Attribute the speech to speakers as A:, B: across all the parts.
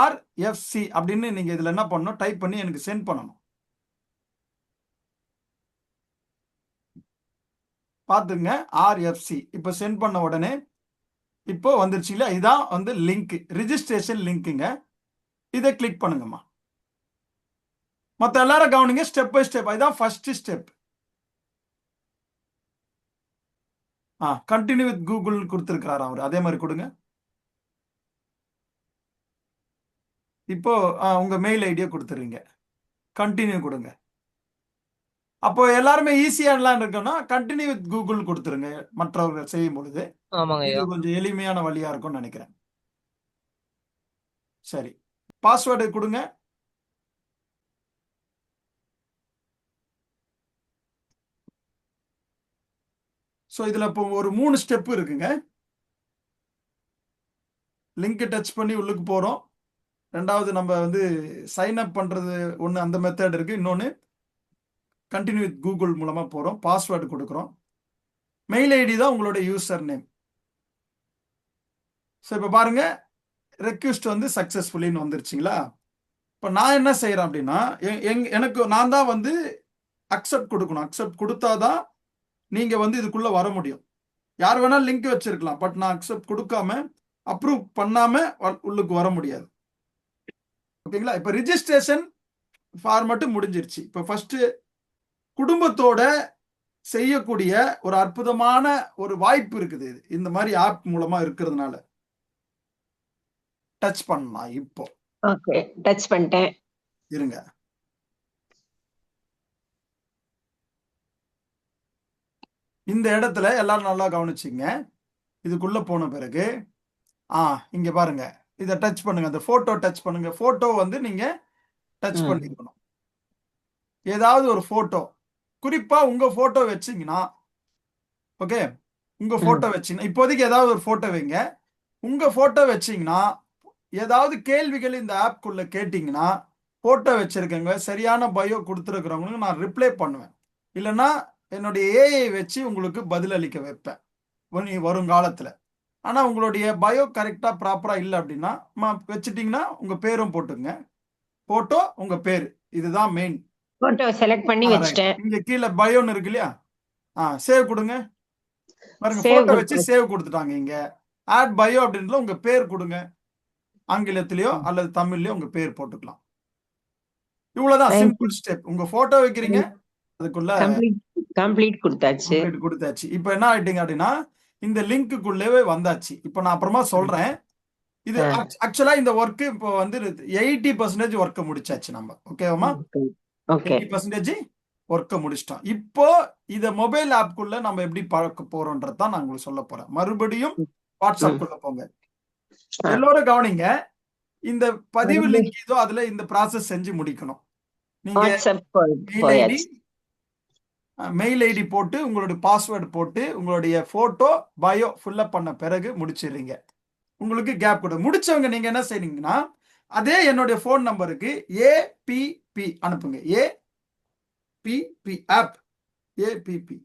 A: RFC அப்படின்னு நீங்கள் இதில் என்ன பண்ணணும்? டைப் பண்ணி எனக்கு சென்ட் பண்ணணும். பார்த்துங்க ஆர்எஃப்சி இப்போ சென்ட் பண்ண உடனே இப்போ வந்துருச்சுங்களா இதான் வந்து லிங்க் ரிஜிஸ்ட்ரேஷன் லிங்க்குங்க இதை கிளிக் பண்ணுங்கம்மா. மற்ற எல்லாரும் கவனிங்க ஸ்டெப் பை ஸ்டெப் இதுதான் ஃபர்ஸ்ட் ஸ்டெப் ஆ கண்டினியூ வித் கூகுள் கொடுத்துருக்காரு அவர். அதே மாதிரி கொடுங்க. இப்போ உங்க மெயில் ஐடியா கொடுத்துருங்க கண்டினியூ கொடுங்க. அப்போ எல்லாருமே ஈஸியா எல்லாம் இருக்கணும்னா கண்டினியூ வித் கூகுள் கொடுத்துருங்க. மற்றவர்கள் செய்யும் பொழுது. இது கொஞ்சம் எளிமையான வழியா இருக்கும்னு நினைக்கிறேன். சரி. பாஸ்வேர்டு கொடுங்க. ஸோ இதுல இப்போ ஒரு மூணு ஸ்டெப் இருக்குங்க. லிங்க் டச் பண்ணி உள்ளுக்கு போறோம். ரெண்டாவது நம்ம வந்து சைன் அப் பண்ணுறது ஒன்று அந்த மெத்தட் இருக்குது இன்னொன்று கண்டினியூ வித் கூகுள் மூலமாக போகிறோம் பாஸ்வேர்டு கொடுக்குறோம். மெயில் ஐடி தான் உங்களோட யூசர் நேம் ஸோ இப்போ பாருங்க. ரெக்வஸ்ட் வந்து சக்ஸஸ்ஃபுல்லின்னு வந்துருச்சுங்களா? இப்போ நான் என்ன செய்கிறேன் அப்படின்னா எங் எனக்கு நான் தான் வந்து அக்செப்ட் கொடுக்கணும். அக்செப்ட் கொடுத்தாதான் நீங்கள் வந்து இதுக்குள்ளே வர முடியும். யார் வேணால் லிங்க் வச்சிருக்கலாம். பட் நான் அக்செப்ட் கொடுக்காம அப்ரூவ் பண்ணாமல் உள்ளுக்கு வர முடியாது. ஓகேங்களா? இப்போ ரிஜிஸ்ட்ரேஷன் ஃபார்மட்டு முடிஞ்சிருச்சு. இப்போ ஃபர்ஸ்ட் குடும்பத்தோட செய்யக்கூடிய ஒரு அற்புதமான ஒரு வாய்ப்பு இருக்குது இது. இந்த மாதிரி ஆப் மூலமா இருக்கிறதுனால. டச் பண்ணலாம் இப்போ.
B: ஓகே டச் பண்ணிட்டேன்.
A: இருங்க. இந்த இடத்துல எல்லாரும் நல்லா கவனிச்சிங்க. இதுக்குள்ள போன பிறகு ஆ இங்க பாருங்க. இதை டச் பண்ணுங்க. அந்த போட்டோ டச் பண்ணுங்க. போட்டோ வந்து நீங்க டச். பண்ணிருக்கணும் ஏதாவது ஒரு போட்டோ குறிப்பா உங்க போட்டோ வச்சீங்கன்னா ஓகே உங்க
B: ம்.
A: போட்டோ வச்சீங்கன்னா இப்போதைக்கு ஏதாவது ஒரு போட்டோ வைங்க. உங்க போட்டோ வச்சீங்கன்னா ஏதாவது கேள்விகள் இந்த ஆப்குள்ள கேட்டிங்கன்னா போட்டோ வச்சிருக்கவங்க சரியான பயோ கொடுத்துருக்கிறவங்களுக்கு நான் ரிப்ளை பண்ணுவேன். இல்லைன்னா என்னுடைய ஏஐ வச்சு உங்களுக்கு பதிலளிக்க வைப்பேன். வரு- வருங்காலத்தில். ஆனால் உங்களுடைய பயோ கரெக்டாக ப்ராப்பராக இல்லை அப்படின்னா வச்சிட்டிங்கன்னா உங்கள் பேரும் போட்டுங்க. போட்டோ உங்கள் பேர். இதுதான் மெயின்
B: போட்டோ செலக்ட் பண்ணி வச்சிட்டேன்.
A: இங்க கீழே பயோன்னு இருக்கு இல்லையா? ஆ சேவ் கொடுங்க. பாருங்க போட்டோ வச்சு. சேவ் கொடுத்துட்டாங்க இங்க. ஆட் பயோ அப்படின்றதுல உங்க பேர் கொடுங்க. ஆங்கிலத்திலயோ. அல்லது தமிழ்லயோ உங்க பேர் போட்டுக்கலாம். இவ்வளவுதான் சிம்பிள் ஸ்டெப் உங்க போட்டோ வைக்கிறீங்க அதுக்குள்ள
B: கம்ப்ளீட் கொடுத்தாச்சு.
A: கொடுத்தாச்சு. இப்போ என்ன ஆயிட்டீங்க அப்படின்னா இந்த லிங்க்குள்ளேயே வந்தாச்சு. இப்போ நான் அப்புறமா சொல்றேன். இது. ஆக்சுவலா இந்த ஒர்க் இப்போ வந்து எயிட்டி பர்சன்டேஜ் ஒர்க்கை முடிச்சாச்சு நம்ம. ஓகேவாமா
B: ஓகே
A: எயிட்டி பர்சன்டேஜ் ஒர்க்கை முடிச்சிட்டோம். இப்போ இத மொபைல் ஆப்குள்ள நம்ம எப்படி பார்க்க போறோம்ன்றது தான் நான் உங்களுக்கு சொல்ல போறேன். மறுபடியும் வாட்ஸ்அப்குள்ள போங்க.
B: ஆ.
A: எல்லோரும் கவனிங்க. இந்த பதிவு. லிங்க் இதோ அதுல இந்த ப்ராசஸ் செஞ்சு முடிக்கணும். நீங்க
B: வாட்ஸ்அப்
A: மெயில் ஐடி போட்டு உங்களுடைய பாஸ்வேர்டு போட்டு உங்களுடைய போட்டோ பயோ ஃபில்லப் பண்ண பிறகு முடிச்சிடுறீங்க. உங்களுக்கு கேப் கொடு. முடிச்சவங்க நீங்க என்ன செய்றீங்கன்னா அதே என்னுடைய ஃபோன் நம்பருக்கு ஏபிபி அனுப்புங்க. ஏபிபி ஆப் ஏபிபி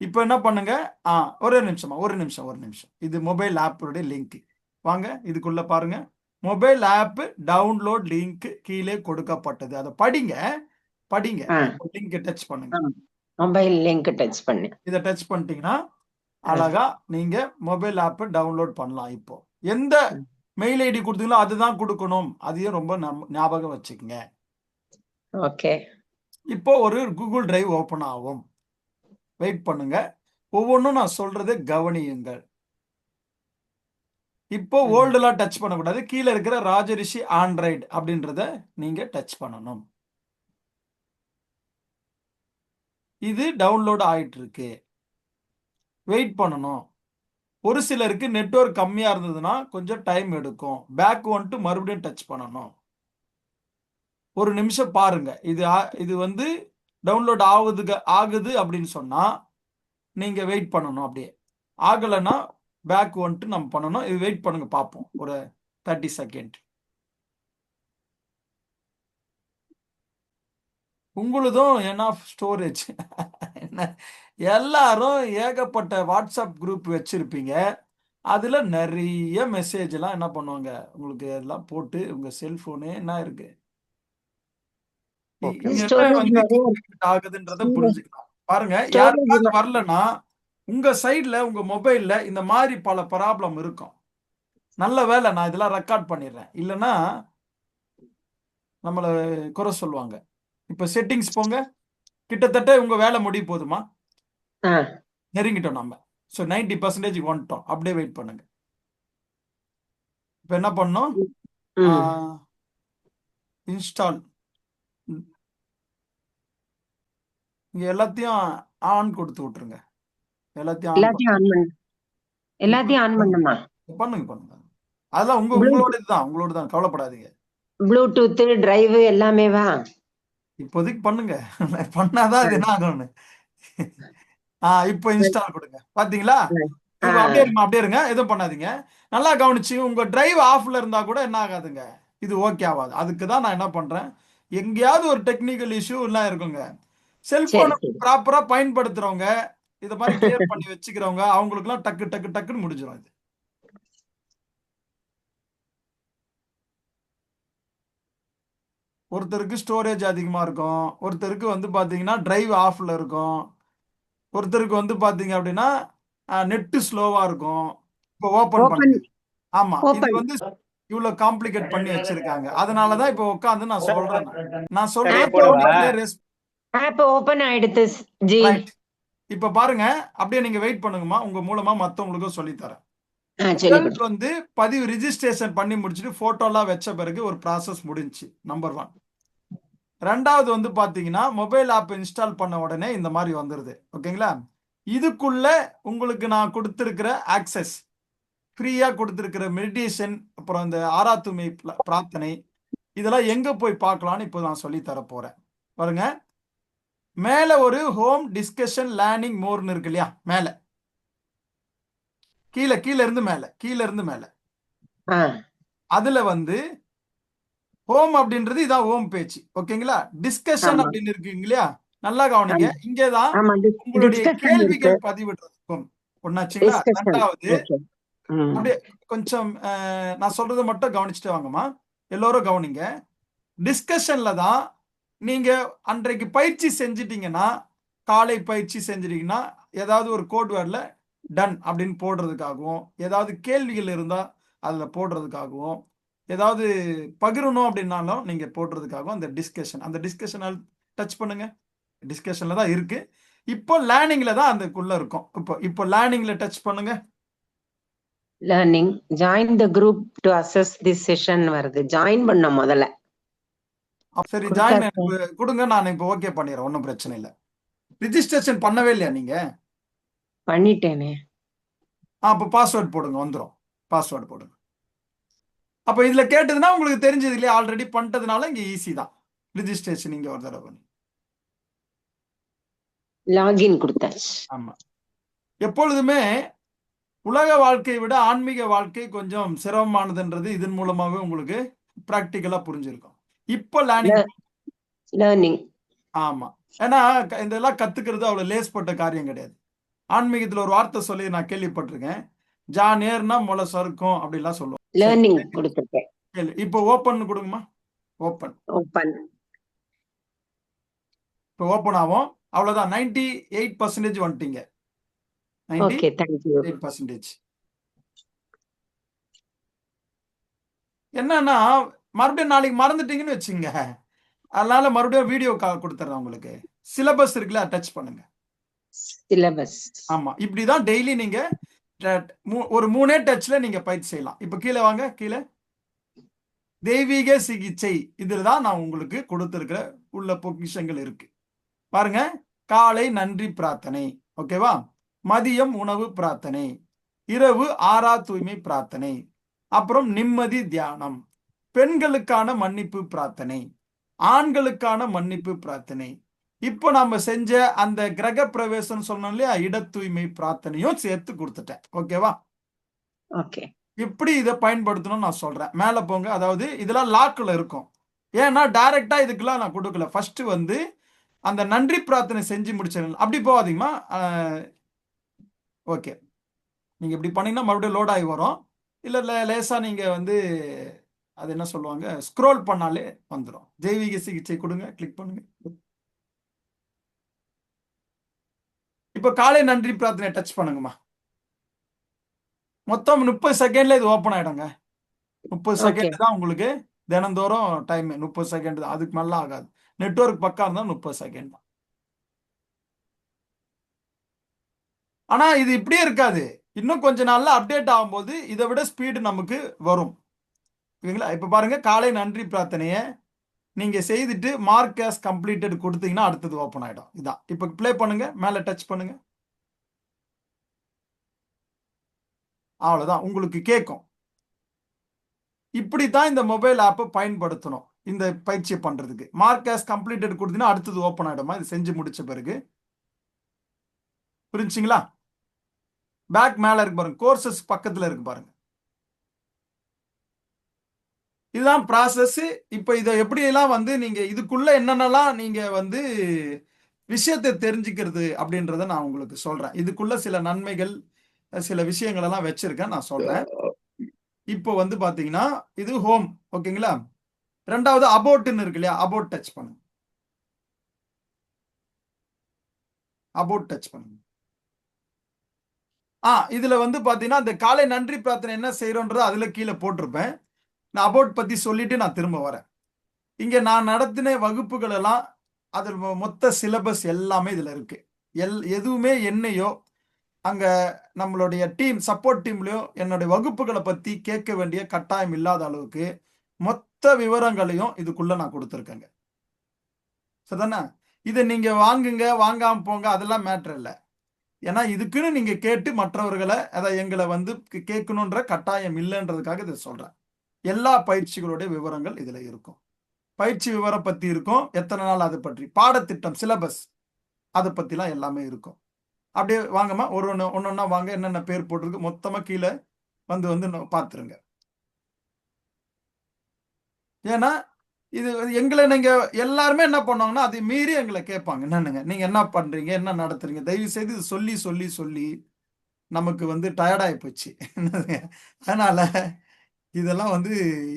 A: இப்போ என்ன பண்ணுங்க? ஆ ஒரே நிமிஷமா ஒரு நிமிஷம் ஒரு நிமிஷம். இது மொபைல் ஆப்போடைய லிங்க் வாங்க இதுக்குள்ள பாருங்க. மொபைல் ஆப் டவுன்லோட் லிங்க் கீழே கொடுக்கப்பட்டது. அதை படிங்க படிங்க. லிங்க் டச் பண்ணுங்க.
B: மொபைல் லிங்க் டச் பண்ணு.
A: இதை டச் பண்ணிட்டீங்கன்னா அழகா நீங்க மொபைல் ஆப் டவுன்லோட் பண்ணலாம் இப்போ. எந்த மெயில் ஐடி கொடுத்தீங்களோ அதுதான் கொடுக்கணும். அதையும் ரொம்ப ஞாபகம் வச்சுக்கோங்க.
B: ஓகே.
A: இப்போ ஒரு கூகுள் டிரைவ் ஓபன் ஆகும். வெயிட் பண்ணுங்க. ஒவ்வொன்றும் நான் சொல்றதை கவனியுங்கள். இப்போ. ஓல்டுலாம் டச் பண்ணக்கூடாது. கீழே இருக்கிற ராஜரிஷி ஆண்ட்ராய்டு அப்படின்றத நீங்க டச் பண்ணணும். இது டவுன்லோட் ஆயிட்டு இருக்கு வெயிட் பண்ணணும். ஒரு சிலருக்கு நெட்ஒர்க் கம்மியாக இருந்ததுன்னா கொஞ்சம் டைம் எடுக்கும். பேக் வந்துட்டு மறுபடியும் டச் பண்ணணும். ஒரு நிமிஷம் பாருங்க. இது ஆ- இது வந்து டவுன்லோட் ஆகுதுக ஆகுது அப்படின்னு சொன்னால் நீங்கள் வெயிட் பண்ணணும் அப்படியே. ஆகலைன்னா பேக் வந்துட்டு நம்ம பண்ணணும். இது வெயிட் பண்ணுங்க பார்ப்போம். ஒரு தேர்ட்டி செகண்ட் உங்களுதும் என்ன ஸ்டோரேஜ் என்ன? எல்லாரும் ஏகப்பட்ட வாட்ஸ்அப் குரூப் வச்சிருப்பீங்க. அதுல நிறைய மெசேஜ் எல்லாம் என்ன பண்ணுவாங்க? உங்களுக்கு எல்லாம் போட்டு உங்க செல்போனே என்ன இருக்கு? ஆகுதுன்றத. புரிஞ்சுக்கலாம் பாருங்க யாருக்காவது. வரலன்னா உங்க சைடுல உங்க மொபைல்ல இந்த மாதிரி பல ப்ராப்ளம் இருக்கும். நல்ல வேலை நான் இதெல்லாம் ரெக்கார்ட் பண்ணிடுறேன். இல்லைன்னா நம்மள குறை சொல்லுவாங்க. இப்ப செட்டிங்ஸ் போங்க. கிட்டத்தட்ட உங்க வேலை முடிய போதுமா? நெருங்கிட்டோம் நம்ம ஸோ நைன்டி பர்சன்டேஜ் வந்துட்டோம். அப்படியே வெயிட் பண்ணுங்க. இப்போ என்ன பண்ணோம்? இன்ஸ்டால் இங்க எல்லாத்தையும் ஆன் கொடுத்து விட்டுருங்க. எல்லாத்தையும் ஆன்
B: எல்லாத்தையும் ஆன் பண்ணு. எல்லாத்தையும் ஆன் பண்ணுமா?
A: பண்ணுங்க பண்ணுங்க அதெல்லாம் உங்க. உங்களோட இதுதான் உங்களோட தான் கவலைப்படாதீங்க.
B: ப்ளூடூத் டிரைவ் எல்லாமே வா
A: இப்போதைக்கு பண்ணுங்க. பண்ணாதான் அது என்ன ஆகும்னு. ஆ இப்போ இன்ஸ்டால் கொடுங்க. பாத்தீங்களா. அப்படியே இருங்க அப்படியே இருங்க. எதுவும் பண்ணாதீங்க. நல்லா கவனிச்சு உங்க டிரைவ் ஆஃப்ல இருந்தா கூட என்ன ஆகாதுங்க. இது ஓகே ஆகாது. அதுக்கு தான் நான் என்ன பண்றேன்? எங்கேயாவது ஒரு டெக்னிக்கல் இஷ்யூ எல்லாம் இருக்குங்க. செல்போனை. ப்ராப்பரா பயன்படுத்துறவங்க இத மாதிரி கிளியர் பண்ணி வச்சுக்கிறவங்க அவங்களுக்குலாம் டக்கு டக்கு டக்குன்னு முடிஞ்சிடும் இது ஒருத்தருக்கு ஸ்டோரேஜ் அதிகமா இருக்கும். ஒருத்தருக்கு வந்து பாத்தீங்கன்னா டிரைவ் ஆஃப்ல இருக்கும். ஒருத்தருக்கு வந்து பாத்தீங்க அப்படின்னா நெட்டு ஸ்லோவா இருக்கும். இப்போ ஓபன்
B: Open.
A: பண்ணி. ஆமா. இது. வந்து இவ்வளவு காம்ப்ளிகேட் பண்ணி வச்சிருக்காங்க. அதனாலதான் இப்போ உட்காந்து நான் சொல்றேன். நான். சொல்றேன். இப்ப பாருங்க. அப்படியே நீங்க வெயிட் பண்ணுங்கம்மா. உங்க மூலமா மத்தவங்களுக்கும் சொல்லி தரேன். வந்து பதிவு ரிஜிஸ்ட்ரேஷன் பண்ணி முடிச்சுட்டு போட்டோலாம் வச்ச பிறகு ஒரு ப்ராசஸ் முடிஞ்சுச்சு. நம்பர் ஒன் ரெண்டாவது வந்து பாத்தீங்கன்னா மொபைல் ஆப் இன்ஸ்டால் பண்ண உடனே இந்த மாதிரி வந்துருது. ஓகேங்களா? இதுக்குள்ள உங்களுக்கு நான் கொடுத்திருக்கிற ஆக்சஸ் ஃப்ரீயா கொடுத்திருக்கிற மெடிடேஷன் அப்புறம் இந்த ஆராத்துமை பிர- பிரார்த்தனை இதெல்லாம் எங்க போய் பார்க்கலாம்னு இப்போ நான் சொல்லி தர போறேன். பாருங்க. மேல ஒரு ஹோம் டிஸ்கஷன் லேர்னிங் மோர்னு இருக்கு இல்லையா? மேல. கீழே கீழே இருந்து மேல கீழே இருந்து மேல. அதுல வந்து ஹோம் அப்படின்றது இதான் ஹோம் பேஜ் ஓகேங்களா டிஸ்கஷன். அப்படின்னு இருக்குங்க இல்லையா? நல்லா கவனிங்க. இங்கதான் உங்களுடைய கேள்விகள் பதிவிடுறதுக்கும் ஒன்னாச்சுங்களா ரெண்டாவது அப்படியே கொஞ்சம் நான் சொல்றதை மட்டும் கவனிச்சுட்டு வாங்கம்மா. எல்லோரும் கவனிங்க. டிஸ்கஷன்ல தான் நீங்க அன்றைக்கு பயிற்சி செஞ்சிட்டீங்கன்னா காலை பயிற்சி செஞ்சிட்டீங்கன்னா ஏதாவது ஒரு கோட் வேர்ட்ல டன் அப்படின்னு போடுறதுக்காகவும் ஏதாவது கேள்விகள் இருந்தா அதுல போடுறதுக்காகவும் ஏதாவது பகிரணும் அப்படின்னாலும் நீங்க போடுறதுக்காகவும் அந்த டிஸ்கஷன் அந்த டிஸ்கஷன் டச் பண்ணுங்க. டிஸ்கஷன்ல தான் இருக்கு. இப்போ லேர்னிங்ல தான் அதுக்குள்ள இருக்கும். இப்போ இப்போ லேர்னிங்ல டச் பண்ணுங்க.
B: Learning join the group to access this session வருது. ஜாயின் பண்ண முதல்ல.
A: சரி ஜாயின் கொடுங்க. நான் இப்போ ஓகே பண்ணிடுறேன். ஒன்றும் பிரச்சனை இல்லை. ரிஜிஸ்ட்ரேஷன் பண்ணவே இல்லையா நீங்க?
B: பண்ணிட்டேனே.
A: ஆ அப்போ பாஸ்வேர்ட் போடுங்க. வந்துடும் பாஸ்வேர்டு போடுங்க. அப்போ இதுல கேட்டதுன்னா உங்களுக்கு தெரிஞ்சது இல்லையா? ஆல்ரெடி பண்ணிட்டதுனால இங்க ஈஸி தான். ரிஜிஸ்ட்ரேஷன் இங்க ஒரு தடவை
B: லாகின் கொடுத்தாச்சு.
A: ஆமா. எப்பொழுதுமே உலக வாழ்க்கையை விட ஆன்மீக வாழ்க்கை கொஞ்சம் சிரமமானதுன்றது இதன் மூலமாவே உங்களுக்கு பிராக்டிக்கலா புரிஞ்சிருக்கும். இப்போ லேர்னிங்
B: லேர்னிங்
A: ஆமா. ஏன்னா க- இதெல்லாம் கத்துக்கிறது அவ்வளவு லேஸ்பட்ட காரியம் கிடையாது. ஆன்மீகத்துல ஒரு வார்த்தை சொல்லி நான் கேள்விப்பட்டிருக்கேன். ஜான் ஏர்னா முளை சறுக்கும் அப்படிலாம் சொல்லுவோம்
B: லேர்னிங் கொடுத்துருக்கேன்.
A: இப்போ ஓப்பன் கொடுங்கம்மா. ஓப்பன்
B: ஓப்பன்
A: இப்போ ஓப்பன் ஆகும் அவ்வளவுதான். நைன்டி எயிட் பர்சன்டேஜ் வந்துட்டீங்க எயிட் பர்சன்டேஜ் என்னன்னா மறுபடியும் நாளைக்கு மறந்துட்டீங்கன்னு வச்சுங்க. அதனால மறுபடியும் வீடியோ கால் கொடுத்துறேன் உங்களுக்கு. சிலபஸ் இருக்குல்ல டச் பண்ணுங்க.
B: சிலபஸ்
A: ஆமா இப்படிதான் டெய்லி நீங்க ஒரு மூணே டச்ல நீங்க பயிற்சி செய்யலாம். இப்ப கீழே வாங்க கீழே. தெய்வீக சிகிச்சை இதில் தான் நான் உங்களுக்கு கொடுத்துருக்கிற உள்ள பொக்கிஷங்கள் இருக்கு. பாருங்க காலை நன்றி பிரார்த்தனை ஓகேவா மதியம் உணவு பிரார்த்தனை இரவு ஆறா தூய்மை பிரார்த்தனை அப்புறம் நிம்மதி தியானம் பெண்களுக்கான மன்னிப்பு பிரார்த்தனை ஆண்களுக்கான மன்னிப்பு பிரார்த்தனை இப்போ நாம செஞ்ச அந்த கிரக பிரவேசம் சொன்னோம் இல்லையா? இட தூய்மை பிரார்த்தனையும் சேர்த்து கொடுத்துட்டேன். ஓகேவா?
B: ஓகே.
A: இப்படி இதை பயன்படுத்தணும்னு நான் சொல்றேன். மேல போங்க. அதாவது இதெல்லாம் லாக்கில் இருக்கும். ஏன்னா டைரக்டா இதுக்கெல்லாம் நான் கொடுக்கல. ஃபர்ஸ்ட் வந்து அந்த நன்றி பிரார்த்தனை செஞ்சு முடிச்சிடலாம் அப்படி போகாதீங்கம்மா. ஓகே. நீங்க இப்படி பண்ணீங்கன்னா மறுபடியும் லோட் ஆகி வரும். இல்ல லே- லேசா நீங்க வந்து அது என்ன சொல்லுவாங்க? ஸ்க்ரோல் பண்ணாலே வந்துடும் தெய்வீக சிகிச்சை கொடுங்க கிளிக் பண்ணுங்க. இப்போ காலை நன்றி பிரார்த்தனை டச் பண்ணுங்கம்மா. மொத்தம் முப்பது செகண்ட்ல இது ஓப்பன் ஆயிடுங்க. முப்பது. செகண்ட் தான் உங்களுக்கு தினந்தோறும் டைம் முப்பது செகண்ட் தான். அதுக்கு மேல ஆகாது. நெட்வொர்க் பக்கம் இருந்தா முப்பது செகண்ட் தான். ஆனா இது இப்படியே இருக்காது. இன்னும் கொஞ்ச நாள்ல அப்டேட் ஆகும்போது இதை விட ஸ்பீடு நமக்கு வரும். ஓகேங்களா இப்ப பாருங்க காலை நன்றி பிரார்த்தனையை நீங்கள் செய்துட்டு மார்க் கேஸ் கம்ப்ளீட்டட் கொடுத்தீங்கன்னா அடுத்தது ஓப்பன் ஆகிடும் இதான். இப்போ ப்ளே பண்ணுங்கள் மேலே டச் பண்ணுங்கள் அவ்வளோதான் உங்களுக்கு கேட்கும் இப்படி தான் இந்த மொபைல் ஆப்பை பயன்படுத்தணும். இந்த பயிற்சியை பண்ணுறதுக்கு மார்க் கேஸ் கம்ப்ளீட்டட் கொடுத்தீங்கன்னா அடுத்தது ஓப்பன் ஆகிடுமா இது செஞ்சு முடித்த பிறகு. புரிஞ்சுங்களா பேக் மேலே இருக்கு பாருங்க. கோர்சஸ் பக்கத்தில் இருக்கு பாருங்க. இதுதான் ப்ராசஸ் இப்போ இதை எப்படியெல்லாம் வந்து நீங்க இதுக்குள்ள என்னென்னலாம் நீங்க வந்து விஷயத்தை தெரிஞ்சுக்கிறது அப்படின்றத நான் உங்களுக்கு சொல்றேன். இதுக்குள்ள சில நன்மைகள் சில விஷயங்கள் எல்லாம் வச்சிருக்கேன் நான் சொல்றேன். இப்போ வந்து பாத்தீங்கன்னா இது ஹோம் ஓகேங்களா? ரெண்டாவது அபோட்னு இருக்கு இல்லையா? அபோட் டச் பண்ணுங்க. அபோட் டச் பண்ணுங்க. ஆ இதுல வந்து பாத்தீங்கன்னா இந்த காலை நன்றி பிரார்த்தனை என்ன செய்யறோன்றது அதுல கீழே போட்டிருப்பேன். நான் அபோட் பத்தி சொல்லிட்டு நான் திரும்ப வரேன். இங்க நான் நடத்தின வகுப்புகள் எல்லாம் அதில் மொத்த சிலபஸ் எல்லாமே இதுல இருக்கு. எல் எதுவுமே என்னையோ அங்க நம்மளுடைய டீம் சப்போர்ட் டீம்லயோ என்னுடைய வகுப்புகளை பத்தி கேட்க வேண்டிய கட்டாயம் இல்லாத அளவுக்கு மொத்த விவரங்களையும் இதுக்குள்ள நான் கொடுத்துருக்கேங்க. சரிதானே? இதை நீங்க வாங்குங்க வாங்காம போங்க அதெல்லாம் மேட்ரு இல்லை. ஏன்னா இதுக்குன்னு நீங்க கேட்டு மற்றவர்களை அதை எங்களை வந்து கேட்கணுன்ற கட்டாயம் இல்லைன்றதுக்காக இதை சொல்றேன். எல்லா பயிற்சிகளுடைய விவரங்கள் இதில் இருக்கும். பயிற்சி விவரம் பற்றி இருக்கும். எத்தனை நாள் அதை பற்றி? பாடத்திட்டம் சிலபஸ் அதை பற்றிலாம் எல்லாமே இருக்கும். அப்படியே வாங்கம்மா ஒரு ஒன்று ஒன்று ஒன்றா வாங்க என்னென்ன பேர் போட்டிருக்கு மொத்தமாக கீழே வந்து வந்து பார்த்துருங்க ஏன்னா இது எங்களை நீங்கள் எல்லாருமே என்ன பண்ணுவாங்கன்னா அதை மீறி எங்களை கேட்பாங்க. என்னென்னுங்க? நீங்கள் என்ன பண்ணுறீங்க என்ன நடத்துறீங்க? தயவு செய்து இது சொல்லி சொல்லி சொல்லி நமக்கு வந்து டயர்டாகி போச்சு. என்னதுங்க? அதனால் இதெல்லாம் வந்து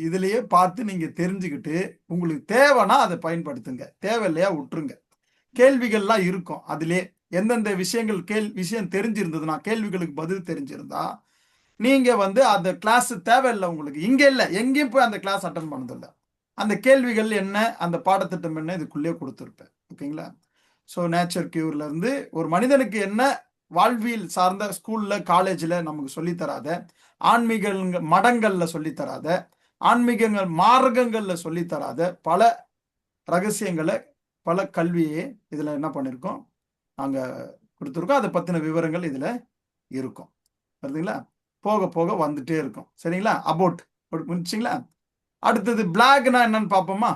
A: இதுலயே பார்த்து நீங்க தெரிஞ்சுக்கிட்டு உங்களுக்கு தேவைன்னா அதை பயன்படுத்துங்க. தேவையில்லையா விட்டுருங்க. கேள்விகள்லாம் இருக்கும். அதிலே எந்தெந்த விஷயங்கள் கேள் விஷயம் தெரிஞ்சிருந்ததுன்னா கேள்விகளுக்கு பதில் தெரிஞ்சிருந்தா நீங்க வந்து அந்த கிளாஸ் தேவையில்லை உங்களுக்கு. இங்க இல்லை. எங்கேயும் போய் அந்த கிளாஸ் அட்டன் பண்ணதில்லை. அந்த கேள்விகள் என்ன அந்த பாடத்திட்டம் என்ன இதுக்குள்ளேயே கொடுத்துருப்பேன். ஓகேங்களா? ஸோ நேச்சர் கியூர்ல இருந்து ஒரு மனிதனுக்கு என்ன வாழ்வியல் சார்ந்த ஸ்கூல்ல காலேஜ்ல நமக்கு சொல்லித் தராத. ஆன்மீக மடங்கள்ல சொல்லித் தராத. ஆன்மீகங்கள் மார்க்கங்கள்ல சொல்லித் தராத பல ரகசியங்களை பல கல்வியை இதுல என்ன பண்ணியிருக்கோம் நாங்க கொடுத்துருக்கோம். அதை பத்தின விவரங்கள் இதுல இருக்கும். வருதுங்களா போக போக வந்துட்டே இருக்கும். சரிங்களா? அபவுட் முடிச்சிங்களா? அடுத்தது பிளாக்னா என்னன்னு பார்ப்போமா?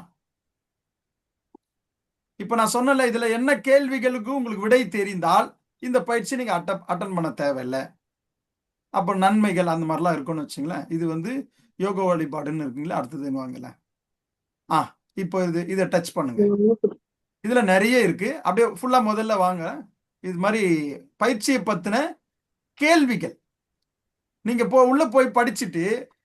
A: இப்ப நான் சொன்னல இதுல என்ன கேள்விகளுக்கு உங்களுக்கு விடை தெரிந்தால் இந்த பயிற்சி நீங்கள் அட்ட அட்டன் பண்ண தேவையில்லை. அப்போ நன்மைகள் அந்த மாதிரிலாம் இருக்கும்னு வச்சுங்களேன் இது வந்து யோகா வழிபாடுன்னு இருக்குங்களா அடுத்தது வாங்கல? ஆ இப்போ இது இதை டச் பண்ணுங்க. இதுல நிறைய இருக்கு. அப்படியே ஃபுல்லா முதல்ல வாங்க. இது மாதிரி பயிற்சியை பத்தின கேள்விகள். நீங்க போ உள்ள போய் படிச்சுட்டு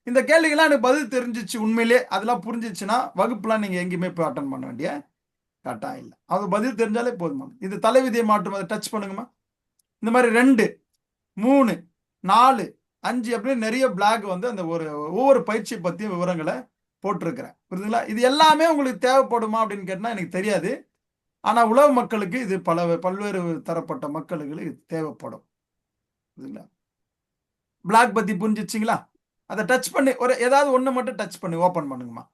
A: இந்த கேள்விகள்லாம் எனக்கு பதில் தெரிஞ்சிச்சு உண்மையிலே அதெல்லாம் புரிஞ்சிச்சுன்னா வகுப்புலாம் நீங்க எங்கேயுமே போய் அட்டன் பண்ண வேண்டிய கட்டாயம் இல்லை. அது பதில் தெரிஞ்சாலே போதுமா இது தலைவிதியை மாட்டும் அதை டச் பண்ணுங்கம்மா. இந்த மாதிரி ரெண்டு மூணு நாலு அஞ்சு அப்படின்னு நிறைய பிளாக் வந்து அந்த ஒரு ஒவ்வொரு பயிற்சியை பற்றியும் விவரங்களை போட்டிருக்கிறேன். புரியுதுங்களா? இது எல்லாமே உங்களுக்கு தேவைப்படுமா அப்படின்னு கேட்டால் எனக்கு தெரியாது. ஆனால் உலக மக்களுக்கு இது பல பல்வேறு தரப்பட்ட மக்களுக்கு இது தேவைப்படும். புரியுதுங்களா? பிளாக் பற்றி புரிஞ்சிச்சிங்களா? அதை டச் பண்ணி ஒரு ஏதாவது ஒன்று மட்டும் டச் பண்ணி ஓப்பன் பண்ணுங்கம்மா.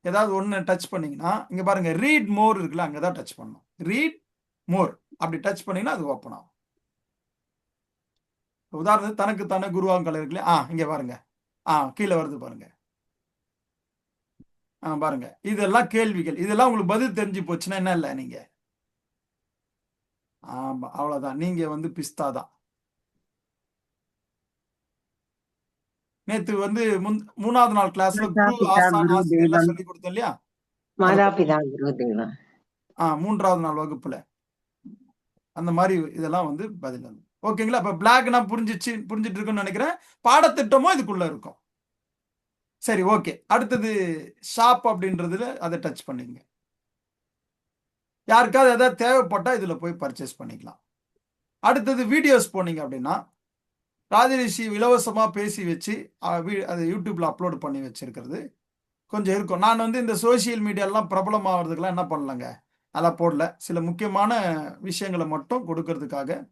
A: ஏதாவது ஒன்று டச் பண்ணிங்கன்னா இங்கே பாருங்கள் ரீட் மோர் இருக்குல்ல அங்கே தான் டச் பண்ணணும். ரீட் மோர் அப்படி டச் பண்ணிங்கன்னா அது ஓப்பன் ஆகும். உதாரணத்துக்கு தனக்கு தானே குருவாங்கல் இருக்குல்ல ஆ இங்க பாருங்க. ஆ கீழே வருது பாருங்க. ஆ பாருங்க. இதெல்லாம் கேள்விகள். இதெல்லாம் உங்களுக்கு பதில் தெரிஞ்சு போச்சுன்னா என்ன இல்லை நீங்க? ஆமா அவ்வளவுதான். நீங்க வந்து பிஸ்தா தான். நேத்து வந்து மூணாவது நாள் கிளாஸ்ல குரு ஆசான் ஆசிரியர். சொல்லி கொடுத்தோம் இல்லையா?
B: மாதாபிதா குரு தெய்வம்
A: ஆ மூன்றாவது நாள் வகுப்புல. அந்த மாதிரி இதெல்லாம் வந்து பதில் வந்து ஓகேங்களா? இப்போ பிளாக்னா புரிஞ்சிச்சு புரிஞ்சிட்டு இருக்குன்னு நினைக்கிறேன். பாடத்திட்டமும் இதுக்குள்ள இருக்கும். சரி ஓகே. அடுத்தது ஷாப் அப்படின்றதுல அதை டச் பண்ணிங்க யாருக்காவது எதாவது தேவைப்பட்டால் இதில் போய் பர்ச்சேஸ் பண்ணிக்கலாம். அடுத்தது வீடியோஸ் போனீங்க அப்படின்னா ராஜரிஷி இலவசமாக பேசி வச்சு வீ- அதை யூடியூப்ல அப்லோட் பண்ணி வச்சிருக்கிறது. கொஞ்சம் இருக்கும். நான் வந்து இந்த சோஷியல் மீடியாலாம் பிரபலமாகிறதுக்கெல்லாம் என்ன பண்ணலங்க? அதெல்லாம் போடல. சில முக்கியமான விஷயங்களை மட்டும் கொடுக்கறதுக்காக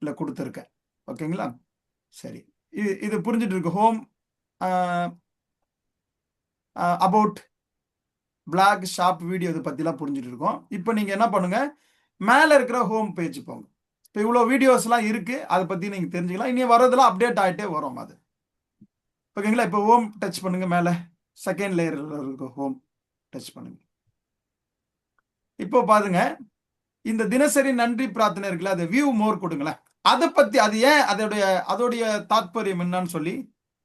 A: இல்லை கொடுத்துருக்கேன். ஓகேங்களா? சரி. இது இது புரிஞ்சிட்டு இருக்கு home about blog shop video இதை பற்றிலாம் புரிஞ்சுட்டு இருக்கோம் இப்போ நீங்கள் என்ன பண்ணுங்கள் மேலே இருக்கிற ஹோம் பேஜ் போங்க. இப்போ இவ்வளோ வீடியோஸ்லாம் இருக்குது அதை பற்றி நீங்கள் தெரிஞ்சுக்கலாம். இனி வரதெல்லாம் அப்டேட் ஆகிட்டே வரும் அது. ஓகேங்களா? இப்போ ஹோம் டச் பண்ணுங்கள் மேலே. செகண்ட் லேயரில் இருக்க ஹோம் டச் பண்ணுங்கள் இப்போ பாருங்க. இந்த தினசரி நன்றி பிரார்த்தனை இருக்குல்ல அதை வியூ மோர் கொடுங்களேன். அதை பத்தி அது ஏன் அதோடைய அதோடைய தாற்பயம் என்னன்னு சொல்லி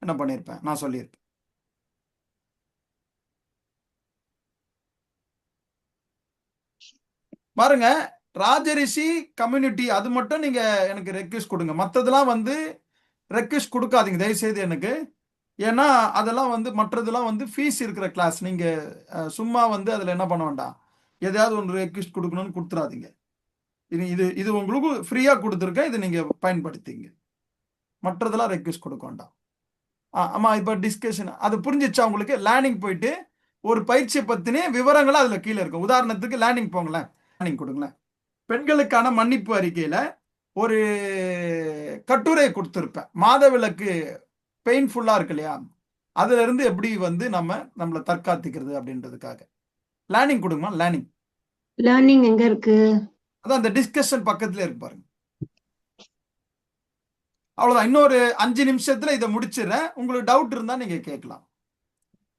A: என்ன பண்ணியிருப்பேன் நான் சொல்லியிருப்பேன். பாருங்க ராஜரிஷி கம்யூனிட்டி அது மட்டும் நீங்க எனக்கு ரெக்வஸ்ட் கொடுங்க. மற்றதெல்லாம் வந்து ரெக்வெஸ்ட் கொடுக்காதீங்க. தயவுசெய்து எனக்கு. ஏன்னா அதெல்லாம் வந்து மற்றதெல்லாம் வந்து ஃபீஸ் இருக்கிற கிளாஸ் நீங்க சும்மா வந்து அதுல என்ன பண்ண வேண்டாம். எதையாவது ஒன்று ரெக்வஸ்ட் கொடுக்கணும்னு கொடுத்துறாதீங்க. இது இது இது உங்களுக்கு ஃப்ரீயா கொடுத்துருக்கேன். இதை நீங்க பயன்படுத்திங்க. மற்றதெல்லாம் ரெக்வஸ்ட் கொடுக்க வேண்டாம். ஆ, ஆமா இப்போ டிஸ்கஷன் அது புரிஞ்சிச்சா உங்களுக்கு? லேர்னிங் போயிட்டு ஒரு பயிற்சியை பத்தினே விவரங்களும் அதுல கீழே இருக்கும். உதாரணத்துக்கு லேர்னிங் போங்களேன். லேர்னிங் கொடுங்களேன். பெண்களுக்கான மன்னிப்பு அறிக்கையில ஒரு கட்டுரை கொடுத்துருப்பேன். மாதவிலக்கு பெயின்ஃபுல்லாக இருக்கு இல்லையா? அதுல இருந்து எப்படி வந்து நம்ம நம்மளை தற்காத்துக்கிறது அப்படின்றதுக்காக. லேர்னிங் கொடுங்கம்மா லேர்னிங்
B: லேர்னிங் எங்கே இருக்குது
A: அதான் அந்த டிஸ்கஷன் பக்கத்துல இருக்கு பாருங்க. அவ்வளவுதான். இன்னொரு அஞ்சு நிமிஷத்துல இதை முடிச்சிடுறேன். உங்களுக்கு டவுட் இருந்தா நீங்க கேட்கலாம்.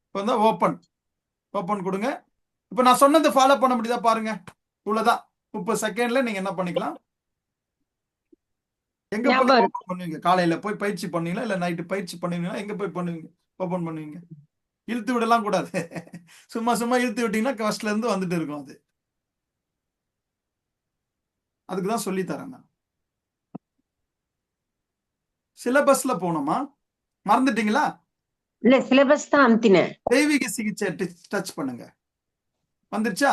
A: இப்போ வந்து ஓப்பன் ஓப்பன் கொடுங்க. இப்போ நான் சொன்னதை ஃபாலோ பண்ண முடியுதா பாருங்க. இவ்வளவுதான். முப்பது செகண்ட்ல நீங்க என்ன பண்ணிக்கலாம்? எங்க பண்ணுவீங்க? காலையில போய் பயிற்சி பண்ணுவீங்களா? இல்ல நைட்டு பயிற்சி பண்ணுவீங்களா? எங்க போய் பண்ணுவீங்க? ஓபன் பண்ணுவீங்க? இழுத்து விடலாம் கூடாது. சும்மா சும்மா இழுத்து விட்டீங்கன்னா ஃபர்ஸ்ட்ல இருந்து வந்துட்டு இருக்கும் அது. அதுக்கு தான் சொல்லி தரேன் சிலபஸ்ல போனோமா? மறந்துட்டீங்களா?
B: இல்ல சிலபஸ் தான் அமுத்தினேன்
A: தெய்வீக சிகிச்சை டச் பண்ணுங்க. வந்துருச்சா?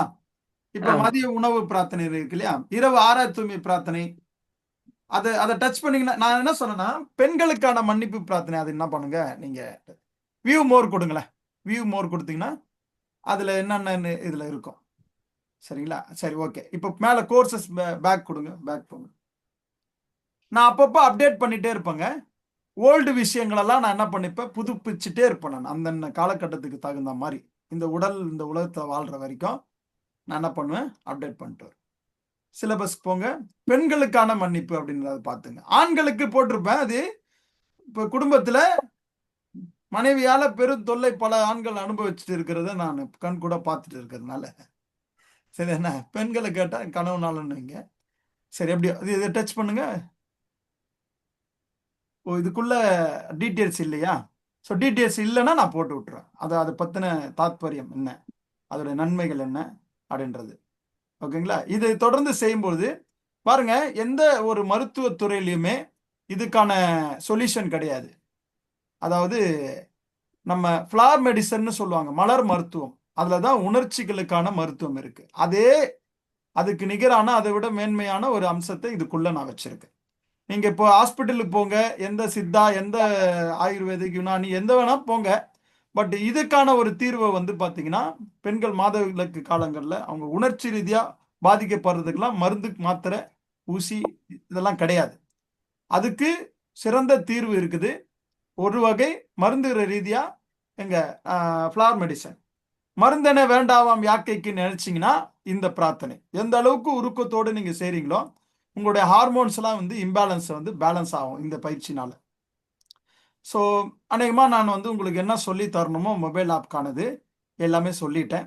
A: இப்ப. மதிய உணவு பிரார்த்தனை இருக்கு இல்லையா? இரவு தூய்மை பிரார்த்தனை. அதை அதை டச் பண்ணீங்கன்னா நான் என்ன சொன்னேன்னா பெண்களுக்கான மன்னிப்பு பிரார்த்தனை அது என்ன பண்ணுங்க? நீங்க வியூ மோர் கொடுங்களேன். வியூ மோர் கொடுத்தீங்கன்னா அதுல என்னென்ன இதுல இருக்கும்? சரிங்களா? சரி ஓகே இப்போ மேலே கோர்சஸ் பேக் கொடுங்க பேக் போங்க. நான் அப்பப்போ அப்டேட் பண்ணிகிட்டே இருப்பேங்க. ஓல்டு விஷயங்களெல்லாம் நான் என்ன பண்ணிப்பேன்? புதுப்பிச்சுட்டே இருப்பேன் நான். அந்தந்த காலகட்டத்துக்கு தகுந்த மாதிரி. இந்த உடல் இந்த உலகத்தை வாழ்கிற வரைக்கும் நான் என்ன பண்ணுவேன்? அப்டேட் பண்ணிட்டு வருவேன். சிலபஸ் போங்க. பெண்களுக்கான மன்னிப்பு அப்படின்றத பார்த்துங்க. ஆண்களுக்கு போட்டிருப்பேன். அது இப்போ குடும்பத்தில் மனைவியால் பெரும் தொல்லை பல ஆண்கள் அனுபவிச்சுட்டு இருக்கிறத நான் கண் கூட பார்த்துட்டு இருக்கிறதுனால. சரி என்ன? பெண்களை கேட்டால் கனவு கனவுனாலன்னுங்க சரி எப்படியோ இது இதை டச் பண்ணுங்க. ஓ இதுக்குள்ள டீட்டெயில்ஸ் இல்லையா? ஸோ டீட்டெயில்ஸ் இல்லைன்னா நான் போட்டு விட்டுறேன். அது அதை பற்றின தாத்பரியம் என்ன? அதோடைய நன்மைகள் என்ன? அப்படின்றது. ஓகேங்களா? இதை தொடர்ந்து செய்யும்போது பாருங்க எந்த ஒரு மருத்துவத்துறையிலையுமே இதுக்கான சொல்யூஷன் கிடையாது. அதாவது நம்ம ஃப்ளார் மெடிசன்னு சொல்லுவாங்க மலர் மருத்துவம். அதில் தான் உணர்ச்சிகளுக்கான மருத்துவம் இருக்கு. அதே அதுக்கு நிகரான அதை விட மேன்மையான ஒரு அம்சத்தை இதுக்குள்ள நான் வச்சிருக்கேன். நீங்க இப்போ ஹாஸ்பிட்டலுக்கு போங்க எந்த சித்தா எந்த ஆயுர்வேதிக் யுனானி எந்த வேணா போங்க. பட் இதுக்கான ஒரு தீர்வை வந்து பாத்தீங்கன்னா பெண்கள் மாதவிலக்கு காலங்களில் அவங்க உணர்ச்சி ரீதியா பாதிக்கப்படுறதுக்கெல்லாம் மருந்து மாத்திரை ஊசி இதெல்லாம் கிடையாது. அதுக்கு சிறந்த தீர்வு இருக்குது. ஒரு வகை மருந்துகிற ரீதியா எங்க ஃப்ளார் மெடிசன் மருந்தென வேண்டாவாம் யாக்கைக்கு நினைச்சிங்கன்னா இந்த பிரார்த்தனை. எந்த அளவுக்கு உருக்கத்தோடு நீங்கள் செய்கிறீங்களோ உங்களுடைய ஹார்மோன்ஸ்லாம் வந்து இம்பேலன்ஸ் வந்து பேலன்ஸ் ஆகும் இந்த பயிற்சினால. ஸோ அநேகமாக நான் வந்து உங்களுக்கு என்ன சொல்லி தரணுமோ மொபைல் ஆப்கானது எல்லாமே சொல்லிட்டேன்.